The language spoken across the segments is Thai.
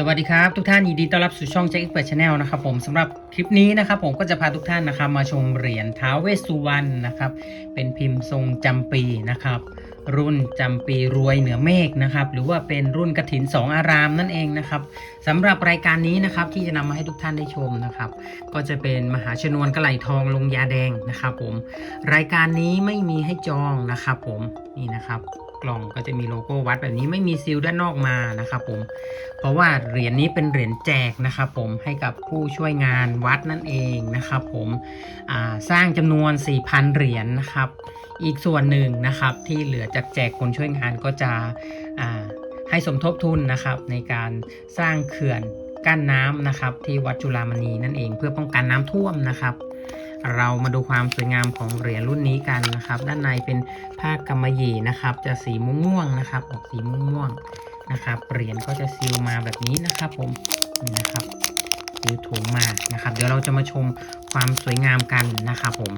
สวัสดีครับทุกท่านยินดีต้อนรับสู่ช่อง Jack Expert Channel นะครับผมสำหรับคลิปนี้นะครับผมก็จะพาทุกท่านนะครับมาชมเหรียญท้าวเวสสุวรรณนะครับเป็นพิมพ์ทรงจำปีนะครับรุ่นจำปีรวยเหนือเมฆนะครับหรือว่าเป็นรุ่นกระถินสองอารามนั่นเองนะครับสำหรับรายการนี้นะครับที่จะนำมาให้ทุกท่านได้ชมนะครับก็จะเป็นมหาชนวนกระไหลทองลงยาแดงนะครับผมรายการนี้ไม่มีให้จองนะครับผมนี่นะครับ กล่องก็จะมีโลโก้วัดแบบนี้ไม่มีซีลด้านนอกมานะครับผม เพราะว่าเหรียญนี้เป็นเหรียญแจกนะครับผมให้กับผู้ช่วยงานวัดนั่นเองนะครับผมสร้างจำนวน 4,000 เหรียญนะครับ อีกส่วนหนึ่งนะครับที่เหลือจากแจกคนช่วยงานก็จะให้สมทบทุนนะครับในการสร้างเขื่อนกั้นน้ำนะครับที่วัดจุฬามณีนั่นเองเพื่อป้องกันน้ำท่วมนะครับ เรามาดูความสวยงามของเหรียญรุ่นนี้กันนะครับ ด้านในเป็นผ้ากำมะหยี่นะครับ จะสีม่วงๆนะครับ ออกสีม่วงๆนะครับ เหรียญก็จะซีลมาแบบนี้นะครับผมนี่นะครับซีลถุงมานะครับ เดี๋ยวเราจะมาชมความสวยงามกันนะครับผม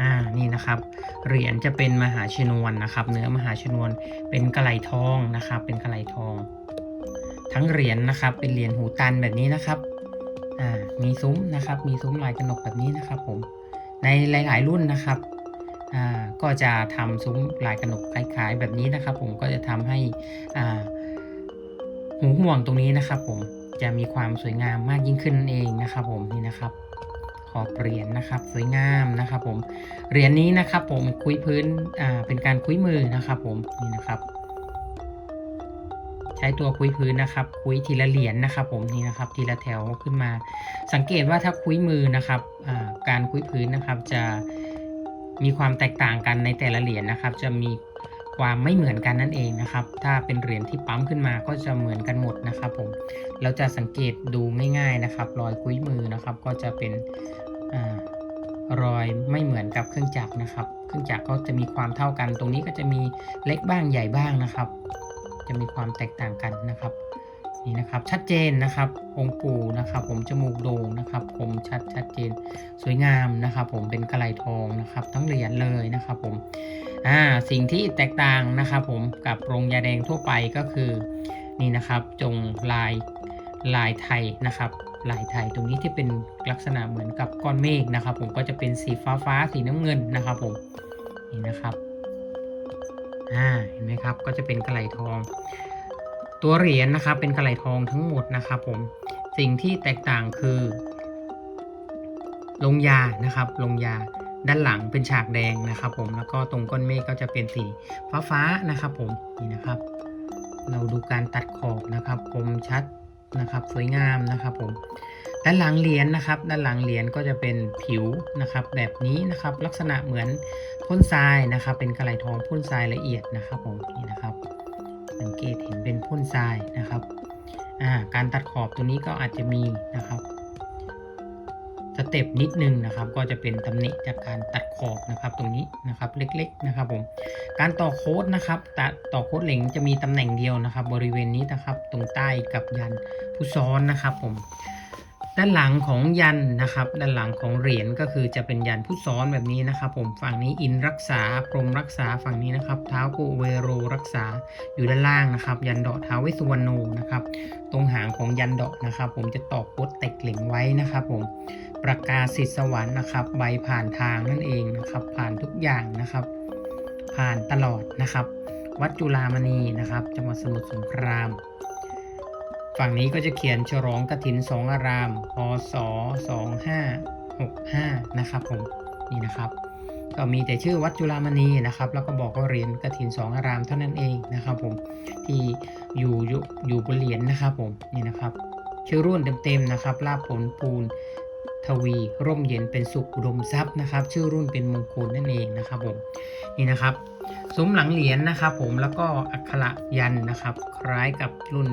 อ่านี่นะครับ เหรียญจะเป็นมหาชนวนนะครับ เนื้อมหาชนวนเป็นกระไหลทองนะครับ เป็นกระไหลทอง ทั้งเหรียญนะครับ เป็นเหรียญหูตันแบบนี้นะครับอ่ามีซุ้มนะครับ มีซุ้มลายกระหนกแบบนี้นะครับ ผมในหลาย ๆ รุ่นนะครับอ่าก็จะทำซุ้มลายกระหนกคล้ายๆแบบนี้นะครับ ผมก็จะทำให้อ่าหูห่วงตรงนี้นะครับ ผมจะมีความสวยงามมากยิ่งขึ้นนั่นเองนะครับ ผมนี่นะครับ ขอบเหรียญนะครับสวยงามนะครับผมเหรียญนี้นะครับผมคุยพื้นอ่าเป็นการคุยมือนะครับผมนี่นะครับ ใช้ตัวคุยพื้นนะครับ คุยทีละเหรียญนะครับ ผมนี่นะครับทีละแถวขึ้นมา สังเกตว่าถ้าคุยมือนะครับอ่าการคุยพื้นนะครับจะมีความแตกต่างกันในแต่ละเหรียญนะครับ จะมี ความไม่เหมือนกันนั่นเองนะครับ ถ้าเป็นเหรียญที่ปั๊มขึ้นมาก็จะเหมือนกันหมดนะครับผม เราจะสังเกตดูง่ายๆนะครับ รอยคุ้ยมือนะครับ ก็จะเป็นอรอยไม่เหมือนกับเครื่องจักรนะครับ เครื่องจักรก็จะมีความเท่ากัน ตรงนี้ก็จะมีเล็กบ้างใหญ่บ้างนะครับ จะมีความแตกต่างกันนะครับนี่นะครับชัดเจนนะครับองค์ปู่นะครับ ผมจมูกโด่งนะครับ ผมชัดชัดเจน สวยงามนะครับ ผมเป็นกระไหลทองนะครับ ทั้งเหรียญเลยนะครับ ผม อ่าสิ่งที่แตกต่างนะครับผมกับโรงยาแดงทั่วไปก็คือนี่นะครับจงลายลายไทยนะครับลายไทยตรงนี้ที่เป็นลักษณะเหมือนกับก้อนเมฆนะครับ ผมก็จะเป็นสีฟ้าฟ้าๆสีน้ำเงินนะครับผมนี่นะครับอ่าเห็นไหมครับก็จะเป็นกระไหลทอง ตัวเหรียญนะครับเป็นกระไหลทองทั้งหมดนะครับผมสิ่งที่แตกต่างคือลงยานะครับลงยา ด้านหลังเป็นฉากแดงนะครับผมแล้วก็ตรงก้นเมฆก็จะเป็นสีฟ้าฟ้าๆนะครับผมนี่นะครับ เราดูการตัดขอบนะครับคมชัดนะครับสวยงามนะครับผมด้านหลังเหรียญนะครับ ด้านหลังเหรียญก็จะเป็นผิวนะครับ แบบนี้นะครับลักษณะเหมือนพ่นทรายนะครับ เป็นกระไหลทองพ่นทรายละเอียดนะครับผมนี่นะครับ สังเกตเห็นเป็นพ่นทรายนะครับอ่าการตัดขอบตัวนี้ก็อาจจะมีนะครับ เต็ปนิดนึงนะครับ ก็จะเป็นตำหนิจากการตัดขอบนะครับตรงนี้นะครับเล็กๆนะครับผมการต่อโค้ดนะครับตัดต่อโค้ดเหล็งจะมีตำแหน่งเดียวนะครับ บริเวณนี้นะครับตรงใต้กับยันผู้ซ้อนนะครับผม ด้านหลังของยันนะครับ ด้านหลังของเหรียญก็คือจะเป็นยันผู้ซ้อนแบบนี้นะครับ ผมฝั่งนี้อินรักษาพรมรักษาฝั่งนี้นะครับเท้ากุเวโรรักษาอยู่ด้านล่างนะครับ ยันดาะเท้าเวสสุวรรณโนนะครับ ตรงหางของยันดาะนะครับ ผมจะตอกโคดเต็กเหล็งไว้นะครับ ผมประกาศสิทธิสวรรค์นะครับใบผ่านทางนั่นเองนะครับ ผ่านทุกอย่างนะครับ ผ่านตลอดนะครับ วัดจุฬามณีนะครับ จังหวัดสมุทรสงคราม ฝั่งนี้ก็จะเขียนฉลองกฐินสองอารามพศ2565 นะครับผมนี่นะครับก็มีแต่ชื่อวัดจุฬามณีนะครับ แล้วก็บอกว่าเหรียญกฐินสองอารามเท่านั้นเองนะครับผมที่อยู่อยู่อยู่บนเหรียญนะครับผมนี่นะครับชื่อรุ่นเต็มๆนะครับลาภผลปูนทวีร่มเย็นเป็นสุขอุดมทรัพย์นะครับ ชื่อรุ่นเป็นมงคลนั่นเองนะครับผมนี่นะครับซุ้มหลังเหรียญนะครับ ผมแล้วก็อักขระยันนะครับ คล้ายกับรุ่น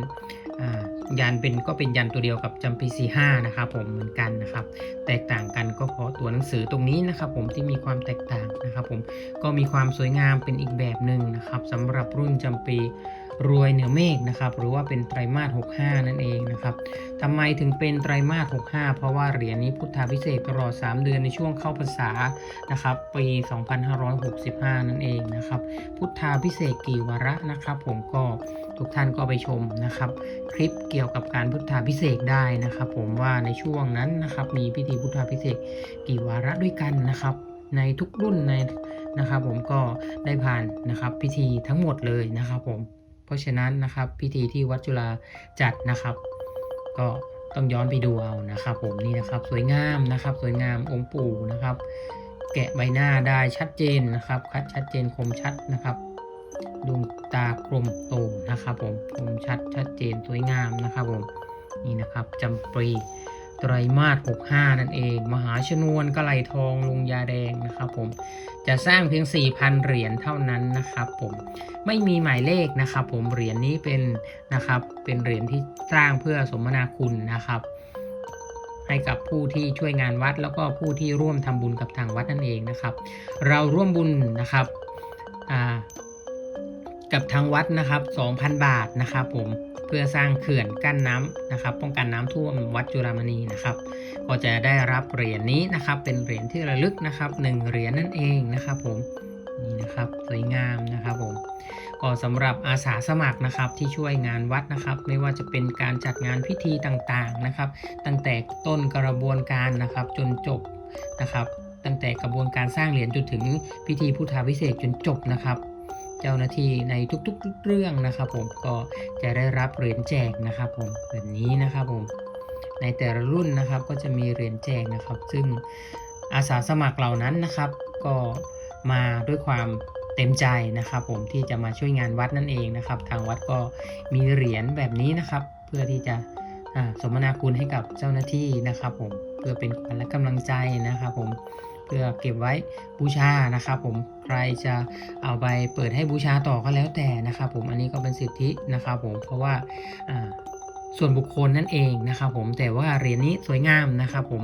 อ่ายันเป็นก็เป็นยันตัวเดียวกับจำปีสี่ห้านะครับผมเหมือนกันนะครับ แตกต่างกันก็เพราะตัวหนังสือตรงนี้นะครับ ผมที่มีความแตกต่างนะครับ ผมก็มีความสวยงามเป็นอีกแบบหนึ่งนะครับสำหรับรุ่นจำปี รวยเหนือเมฆนะครับ หรือว่าเป็นไตรมาส 65 นั่นเองนะครับทำไมถึงเป็นไตรมาส 65 เพราะว่าเหรียญนี้พุทธาพิเศษตลอด 3 เดือนในช่วงเข้าพรรษานะครับ ปี 2565 นั่นเองนะครับ พุทธาพิเศษกี่วาระนะครับ ผมก็ทุกท่านก็ไปชมนะครับ คลิปเกี่ยวกับการพุทธาพิเศษได้นะครับ ผมว่าในช่วงนั้นนะครับมีพิธีพุทธาพิเศษกี่วาระด้วยกันนะครับ ในทุกรุ่นในนะครับ ผมก็ได้ผ่านนะครับพิธีทั้งหมดเลยนะครับผม เพราะฉะนั้นนะครับพิธีที่วัดจุฬาจัดนะครับ ก็ต้องย้อนไปดูเอานะครับ ผมนี่นะครับสวยงามนะครับ สวยงามองค์ปู่นะครับ แกะใบหน้าได้ชัดเจนนะครับคัดชัดเจนคมชัดนะครับดวงตากลมโตนะครับ ผมคมชัดชัดเจนสวยงามนะครับผมนี่นะครับจำปรี ไตรมาส65 นั่นเอง มหาชนวนกระไหลทองลุงยาแดงนะครับผมจะสร้างเพียง 4,000 เหรียญเท่านั้นนะครับผมไม่มีหมายเลขนะครับผมเหรียญนี้เป็นนะครับเป็นเหรียญที่สร้างเพื่อสมนาคุณนะครับ ให้กับผู้ที่ช่วยงานวัดแล้วก็ผู้ที่ร่วมทำบุญกับทางวัดนั่นเองนะครับ เราร่วมบุญนะครับกับทางวัดนะครับ 2,000 บาทนะครับผม เพื่อสร้างเขื่อนกั้นน้ำนะครับ ป้องกันน้ำท่วมวัดจุฬามณีนะครับ ก็จะได้รับเหรียญนี้นะครับ เป็นเหรียญที่ระลึกนะครับหนึ่งเหรียญนั่นเองนะครับผมนี่นะครับสวยงามนะครับผมก็สำหรับอาสาสมัครนะครับที่ช่วยงานวัดนะครับ ไม่ว่าจะเป็นการจัดงานพิธีต่างๆนะครับ ตั้งแต่ต้นกระบวนการนะครับจนจบนะครับ ตั้งแต่กระบวนการสร้างเหรียญจนถึงพิธีพุทธาพิเศษจนจบนะครับ เจ้าหน้าที่ในทุกๆเรื่องนะครับผมก็จะได้รับเหรียญแจกนะครับผมแบบนี้นะครับผมในแต่ละรุ่นนะครับก็จะมีเหรียญแจกนะครับ ซึ่งอาสาสมัครเหล่านั้นนะครับ ก็มาด้วยความเต็มใจนะครับ ผมที่จะมาช่วยงานวัดนั่นเองนะครับ ทางวัดก็มีเหรียญแบบนี้นะครับ เพื่อที่จะอ่าสมนาคุณให้กับเจ้าหน้าที่นะครับ ผมเพื่อเป็นขวัญและกำลังใจนะครับ ผม เพื่อเก็บไว้บูชานะครับผมใครจะเอาไปเปิดให้บูชาต่อก็แล้วแต่นะครับผมอันนี้ก็เป็นสิทธินะครับผมเพราะว่าอ่าส่วนบุคคลนั่นเองนะครับผมแต่ว่าเหรียญนี้สวยงามนะครับผม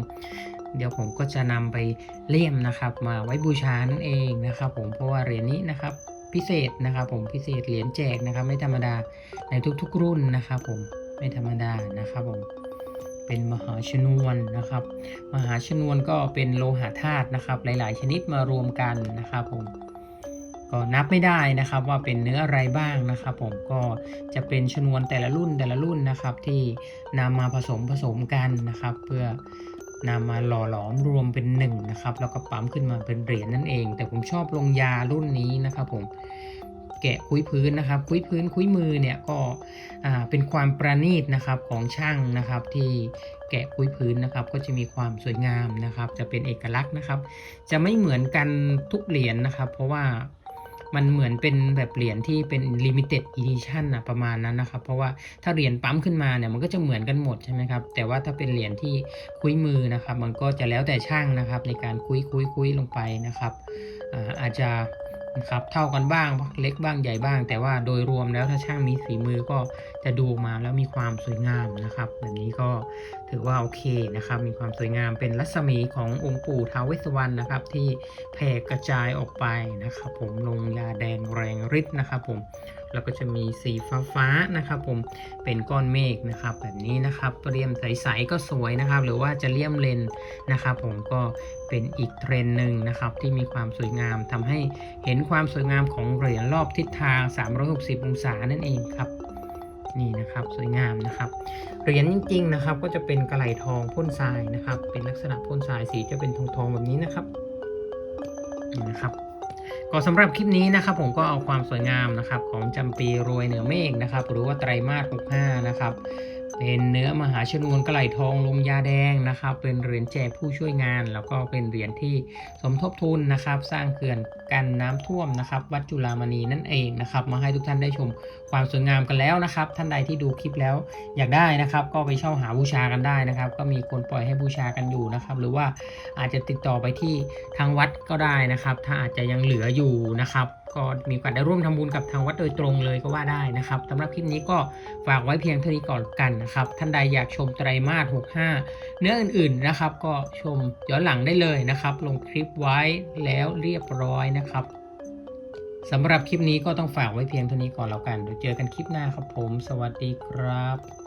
เดี๋ยวผมก็จะนำไปเลี่ยมนะครับ มาไว้บูชานั่นเองนะครับ ผมเพราะว่าเหรียญนี้นะครับพิเศษนะครับ ผมพิเศษเหรียญแจกนะครับ ไม่ธรรมดาในทุกๆรุ่นนะครับ ผมไม่ธรรมดานะครับผม เป็นมหาชนวนนะครับ มหาชนวนก็เป็นโลหะธาตุนะครับ หลาย ๆ ชนิดมารวมกันนะครับผมก็นับไม่ได้นะครับว่าเป็นเนื้ออะไรบ้างนะครับผมก็จะเป็นชนวนแต่ละรุ่นแต่ละรุ่นนะครับ ที่นำมาผสมผสมกันนะครับ เพื่อนำมาหล่อหลอมรวมเป็นหนึ่งนะครับแล้วก็ปั๊มขึ้นมาเป็นเหรียญนั่นเอง แต่ผมชอบลงยารุ่นนี้นะครับผม แกะคุ้ยพื้นนะครับ คุ้ยพื้นคุ้ยมือเนี่ยก็เป็นความประณีตนะครับของช่างนะครับที่แกะคุ้ยพื้นนะครับก็จะมีความสวยงามนะครับ จะเป็นเอกลักษณ์นะครับ จะไม่เหมือนกันทุกเหรียญนะครับ เพราะว่ามันเหมือนเป็นแบบเหรียญที่เป็น limited edition นะประมาณนั้นนะครับ เพราะว่าถ้าเหรียญปั๊มขึ้นมาเนี่ยมันก็จะเหมือนกันหมดใช่ไหมครับ แต่ว่าถ้าเป็นเหรียญที่คุยมือนะครับ มันก็จะแล้วแต่ช่างนะครับในการคุยคุยคุยลงไปนะครับอาอาจจะ นะครับ เท่ากันบ้างเล็กบ้างใหญ่บ้าง แต่ว่าโดยรวมแล้วถ้าช่างมีฝีมือก็จะดูออกมาแล้วมีความสวยงามนะครับ แบบนี้ก็ ถือว่าโอเคนะครับ มีความสวยงามเป็นรัศมีขององค์ปู่ท้าวเวสวรรณนะครับ ที่แผ่กระจายออกไปนะครับ ผมลงยาแดงแรงฤทธิ์นะครับ ผมแล้วก็จะมีสีฟ้าฟ้าๆนะครับ ผมเป็นก้อนเมฆนะครับ แบบนี้นะครับเรียมใสๆก็สวยนะครับ หรือว่าจะเลี่ยมเลนนะครับ ผมก็เป็นอีกเทรนหนึ่งนะครับ ที่มีความสวยงามทำให้เห็นความสวยงามของเหรียญรอบทิศทาง 360 องศานั่นเองครับ นี่นะครับสวยงามนะครับเหรียญจริง ๆ นะครับ ก็จะเป็นกระไหลทองพ่นทรายนะครับ เป็นลักษณะพ่นทรายสีจะเป็นทองทองๆแบบนี้นะครับนี่นะครับก็สำหรับคลิปนี้นะครับ ผมก็เอาความสวยงามนะครับ ของจำปีรวยเหนือเมฆนะครับ หรือว่าไตรมาส65นะครับ เป็นเนื้อมหาชนวนกระไหลทองลงยาแดงนะครับ เป็นเหรียญแจกผู้ช่วยงาน แล้วก็เป็นเหรียญที่สมทบทุนนะครับ สร้างเขื่อนกันน้ำท่วมนะครับ วัดจุฬามณีนั่นเองนะครับ มาให้ทุกท่านได้ชมความสวยงามกันแล้วนะครับ ท่านใดที่ดูคลิปแล้วอยากได้นะครับ ก็ไปเช่าหาบูชากันได้นะครับ ก็มีคนปล่อยให้บูชากันอยู่นะครับ หรือว่าอาจจะติดต่อไปที่ทางวัดก็ได้นะครับ ถ้าอาจจะยังเหลืออยู่นะครับ ก็มีโอกาสได้ร่วมทำบุญกับทางวัดโดยตรงเลยก็ว่าได้นะครับสำหรับคลิปนี้ก็ฝากไว้เพียงเท่านี้ก่อนกันนะครับ ท่านใดอยากชมไตรมาส65 เนื้ออื่นๆนะครับ ก็ชมย้อนหลังได้เลยนะครับ ลงคลิปไว้แล้วเรียบร้อยนะครับสำหรับคลิปนี้ก็ต้องฝากไว้เพียงเท่านี้ก่อนแล้วกันเดี๋ยวเจอกันคลิปหน้าครับผม สวัสดีครับ